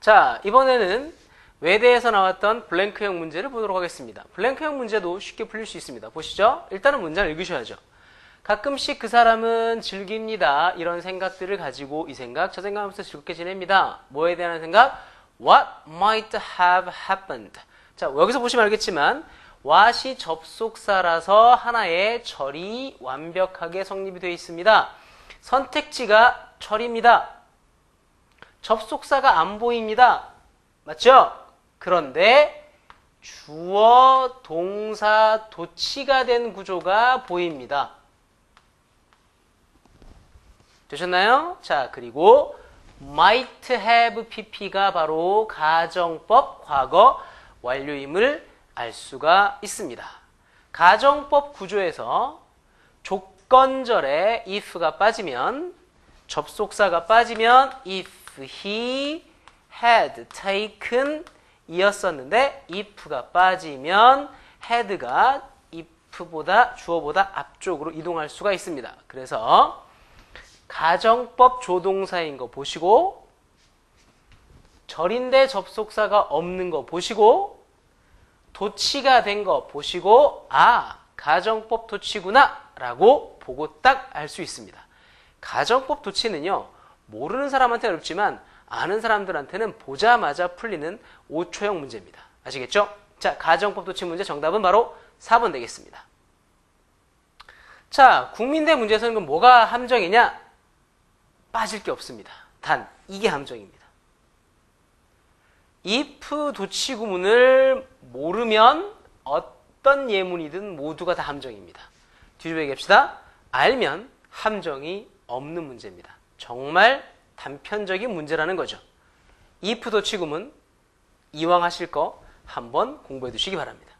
자, 이번에는 외대에서 나왔던 블랭크형 문제를 보도록 하겠습니다. 블랭크형 문제도 쉽게 풀릴 수 있습니다. 보시죠. 일단은 문장을 읽으셔야죠. 가끔씩 그 사람은 즐깁니다. 이런 생각들을 가지고 이 생각, 저 생각하면서 즐겁게 지냅니다. 뭐에 대한 생각? What might have happened? 자, 여기서 보시면 알겠지만 what이 접속사라서 하나의 절이 완벽하게 성립이 되어 있습니다. 선택지가 절입니다. 접속사가 안 보입니다. 맞죠? 그런데 주어, 동사, 도치가 된 구조가 보입니다. 되셨나요? 자, 그리고 might have pp가 바로 가정법 과거 완료임을 알 수가 있습니다. 가정법 구조에서 조건절에 if가 빠지면 접속사가 빠지면 if he had taken 이었었는데 if가 빠지면 had가 if보다 주어보다 앞쪽으로 이동할 수가 있습니다. 그래서 가정법 조동사인 거 보시고 절인데 접속사가 없는 거 보시고 도치가 된 거 보시고 아 가정법 도치구나 라고 보고 딱 알 수 있습니다. 가정법 도치는요 모르는 사람한테 어렵지만 아는 사람들한테는 보자마자 풀리는 5초형 문제입니다. 아시겠죠? 자 가정법 도치 문제 정답은 바로 4번 되겠습니다. 자 국민대 문제에서는 그럼 뭐가 함정이냐? 빠질 게 없습니다. 단 이게 함정입니다. if 도치 구문을 모르면 어떤 예문이든 모두가 다 함정입니다. 뒤집어 얘기합시다. 알면 함정이 없는 문제입니다. 정말 단편적인 문제라는 거죠. 구문 이왕 하실 거 한번 공부해 두시기 바랍니다.